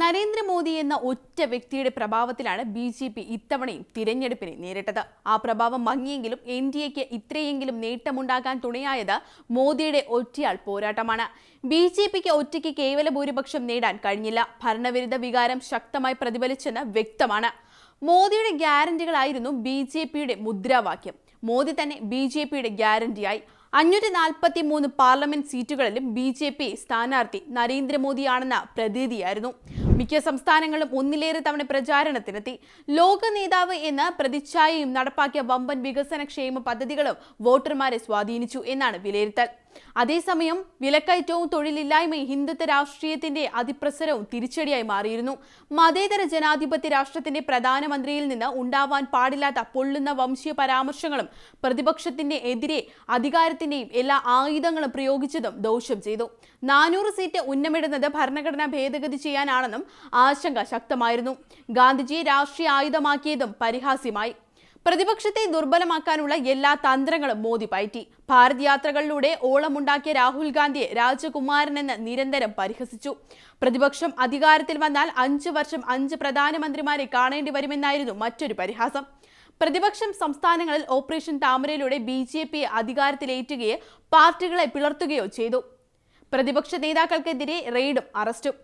നരേന്ദ്രമോദി എന്ന ഒറ്റ വ്യക്തിയുടെ പ്രഭാവത്തിലാണ് ബി ജെ പി ഇത്തവണയും തിരഞ്ഞെടുപ്പിനെ നേരിട്ടത്. ആ പ്രഭാവം മങ്ങിയെങ്കിലും എൻ ഡി എക്ക് ഇത്രയെങ്കിലും നേട്ടമുണ്ടാകാൻ തുണയായത് മോദിയുടെ ഒറ്റയാൾ പോരാട്ടമാണ്. ബി ജെ പിക്ക് ഒറ്റയ്ക്ക് കേവല ഭൂരിപക്ഷം നേടാൻ കഴിഞ്ഞില്ല. ഭരണവിരുദ്ധ വികാരം ശക്തമായി പ്രതിഫലിച്ചെന്ന് വ്യക്തമാണ്. മോദിയുടെ ഗ്യാരണ്ടികളായിരുന്നു ബി ജെ പിയുടെ മുദ്രാവാക്യം. മോദി തന്നെ ബി ജെ പിയുടെ ഗ്യാരണ്ടിയായി. അഞ്ഞൂറ്റി നാൽപ്പത്തി മൂന്ന് പാർലമെന്റ് സീറ്റുകളിലും ബി ജെ പി സ്ഥാനാർത്ഥി നരേന്ദ്രമോദിയാണെന്ന പ്രതീതിയായിരുന്നു. മിക്ക സംസ്ഥാനങ്ങളും ഒന്നിലേറെ തവണ പ്രചാരണത്തിനെത്തി. ലോക നേതാവ് എന്ന പ്രതിച്ഛായയും നടപ്പാക്കിയ വമ്പൻ വികസന ക്ഷേമ പദ്ധതികളും വോട്ടർമാരെ സ്വാധീനിച്ചു എന്നാണ് വിലയിരുത്തൽ. അതേസമയം വിലക്കയറ്റവും തൊഴിലില്ലായ്മയും ഹിന്ദുത്വ രാഷ്ട്രീയത്തിന്റെ അതിപ്രസരവും തിരിച്ചടിയായി മാറിയിരുന്നു. മതേതര ജനാധിപത്യ രാഷ്ട്രത്തിന്റെ പ്രധാനമന്ത്രിയിൽ നിന്ന് ഉണ്ടാവാൻ പാടില്ലാത്ത പൊള്ളുന്ന വംശീയ പരാമർശങ്ങളും പ്രതിപക്ഷത്തിന്റെ എതിരെ അധികാരത്തിന്റെയും എല്ലാ ആയുധങ്ങളും പ്രയോഗിച്ചതും ദോഷം ചെയ്തു. നാനൂറ് സീറ്റ് ഉന്നമിടുന്നത് ഭരണഘടനാ ഭേദഗതി ചെയ്യാനാണെന്നും ആശങ്ക ശക്തമായിരുന്നു. ഗാന്ധിജി രാഷ്ട്രീയ ആയുധമാക്കിയതും പരിഹാസ്യമായി. പ്രതിപക്ഷത്തെ ദുർബലമാക്കാനുള്ള എല്ലാ തന്ത്രങ്ങളും മോദി പയറ്റി. ഭാരത് യാത്രകളിലൂടെ ഓളമുണ്ടാക്കിയ രാഹുൽ ഗാന്ധിയെ രാജകുമാരനെന്ന് നിരന്തരം പരിഹസിച്ചു. പ്രതിപക്ഷം അധികാരത്തിൽ വന്നാൽ അഞ്ചു വർഷം അഞ്ച് പ്രധാനമന്ത്രിമാരെ കാണേണ്ടി വരുമെന്നായിരുന്നു മറ്റൊരു പരിഹാസം. പ്രതിപക്ഷം സംസ്ഥാനങ്ങളിൽ ഓപ്പറേഷൻ താമരയിലൂടെ ബി ജെ പിയെ അധികാരത്തിലേറ്റുകയോ പാർട്ടികളെ പിളർത്തുകയോ ചെയ്തു. പ്രതിപക്ഷ നേതാക്കൾക്കെതിരെ റെയ്ഡും അറസ്റ്റും.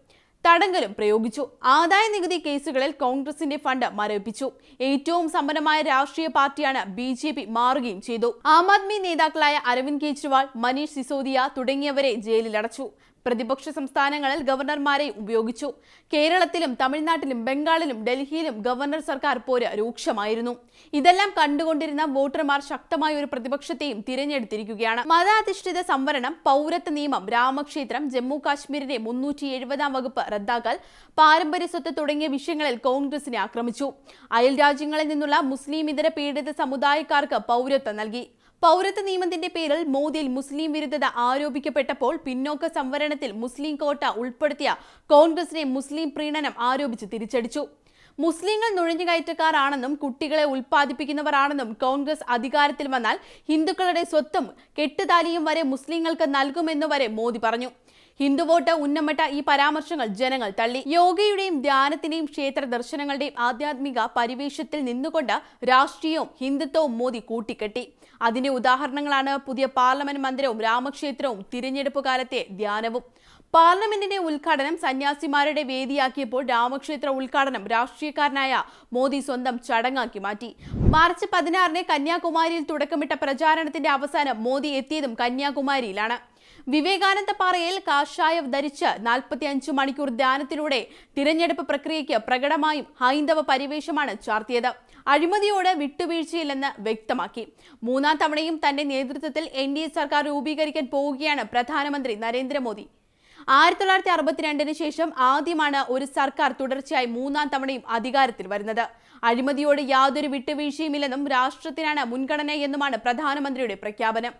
തടങ്കലും പ്രയോഗിച്ചു. ആദായ നികുതി കേസുകളിൽ കോൺഗ്രസിന്റെ ഫണ്ട് മരവിപ്പിച്ചു. ഏറ്റവും സമ്പന്നമായ രാഷ്ട്രീയ പാർട്ടിയാണ് ബി ജെ പി മാറുകയും ചെയ്തു. ആം ആദ്മി നേതാക്കളായ അരവിന്ദ് കെജ്രിവാൾ മനീഷ് സിസോദിയ തുടങ്ങിയവരെ ജയിലിലടച്ചു. പ്രതിപക്ഷ സംസ്ഥാനങ്ങളിൽ ഗവർണർമാരെ ഉപയോഗിച്ചു. കേരളത്തിലും തമിഴ്നാട്ടിലും ബംഗാളിലും ഡൽഹിയിലും ഗവർണർ സർക്കാർ പോര് രൂക്ഷമായിരുന്നു. ഇതെല്ലാം കണ്ടുകൊണ്ടിരുന്ന വോട്ടർമാർ ശക്തമായ ഒരു പ്രതിപക്ഷത്തെയും തിരഞ്ഞെടുത്തിരിക്കുകയാണ്. മതാധിഷ്ഠിത സംവരണം പൗരത്വ നിയമം രാമക്ഷേത്രം ജമ്മു കാശ്മീരിന്റെ മുന്നൂറ്റി എഴുപതാം വകുപ്പ് റദ്ദാക്കൽ പാരമ്പര്യ സ്വത്ത് തുടങ്ങിയ വിഷയങ്ങളിൽ കോൺഗ്രസിനെ ആക്രമിച്ചു. അയൽ രാജ്യങ്ങളിൽ നിന്നുള്ള മുസ്ലിം ഇതര പീഡിത സമുദായക്കാർക്ക് പൗരത്വം നൽകി. പൗരത്വ നിയമത്തിന്റെ പേരിൽ മോദിയിൽ മുസ്ലിം വിരുദ്ധത ആരോപിക്കപ്പെട്ടപ്പോൾ പിന്നോക്ക സംവരണത്തിൽ മുസ്ലിം കോട്ട ഉൾപ്പെടുത്തിയ കോൺഗ്രസിനെ മുസ്ലിം പ്രീണനം ആരോപിച്ച് തിരിച്ചടിച്ചു. മുസ്ലിങ്ങൾ നുഴഞ്ഞുകയറ്റക്കാരാണെന്നും കുട്ടികളെ ഉൽപ്പാദിപ്പിക്കുന്നവരാണെന്നും കോൺഗ്രസ് അധികാരത്തിൽ വന്നാൽ ഹിന്ദുക്കളുടെ സ്വത്തും കെട്ടുതാലിയും വരെ മുസ്ലിങ്ങൾക്ക് നൽകുമെന്നു വരെ മോദി പറഞ്ഞു. ഹിന്ദു വോട്ട് ഉന്നമ്മട്ട ഈ പരാമർശങ്ങൾ ജനങ്ങൾ തള്ളി. യോഗയുടെയും ധ്യാനത്തിന്റെയും ക്ഷേത്ര ദർശനങ്ങളുടെയും ആധ്യാത്മിക പരിവേഷത്തിൽ നിന്നുകൊണ്ട് രാഷ്ട്രീയവും ഹിന്ദുത്വവും മോദി കൂട്ടിക്കെട്ടി. അതിന്റെ ഉദാഹരണങ്ങളാണ് പുതിയ പാർലമെന്റ് മന്ദിരവും രാമക്ഷേത്രവും തിരഞ്ഞെടുപ്പ് കാലത്തെ ധ്യാനവും. പാർലമെന്റിന്റെ ഉദ്ഘാടനം സന്യാസിമാരുടെ വേദിയാക്കിയപ്പോൾ രാമക്ഷേത്ര ഉദ്ഘാടനം രാഷ്ട്രീയക്കാരനായ മോദി സ്വന്തം ചടങ്ങാക്കി മാറ്റി. മാർച്ച് പതിനാറിന് കന്യാകുമാരിയിൽ തുടക്കമിട്ട പ്രചാരണത്തിന്റെ അവസാനം മോദി എത്തിയതും കന്യാകുമാരിയിലാണ്. വിവേകാനന്ദ പാറയിൽ കാഷായം ധരിച്ച് നാൽപ്പത്തി അഞ്ച് മണിക്കൂർ ധ്യാനത്തിലൂടെ തിരഞ്ഞെടുപ്പ് പ്രക്രിയയ്ക്ക് പ്രകടമായും ഹൈന്ദവ പരിവേഷമാണ് ചാർത്തിയത്. അഴിമതിയോട് വിട്ടുവീഴ്ചയില്ലെന്ന് വ്യക്തമാക്കി. മൂന്നാം തവണയും തന്റെ നേതൃത്വത്തിൽ എൻ സർക്കാർ രൂപീകരിക്കാൻ പോവുകയാണ് പ്രധാനമന്ത്രി നരേന്ദ്രമോദി. ആയിരത്തി തൊള്ളായിരത്തി അറുപത്തിരണ്ടിന് ശേഷം ആദ്യമാണ് ഒരു സർക്കാർ തുടർച്ചയായി മൂന്നാം തവണയും അധികാരത്തിൽ വരുന്നത്. അഴിമതിയോട് യാതൊരു വിട്ടുവീഴ്ചയുമില്ലെന്നും രാഷ്ട്രത്തിനാണ് മുൻഗണനയെന്നുമാണ് പ്രധാനമന്ത്രിയുടെ പ്രഖ്യാപനം.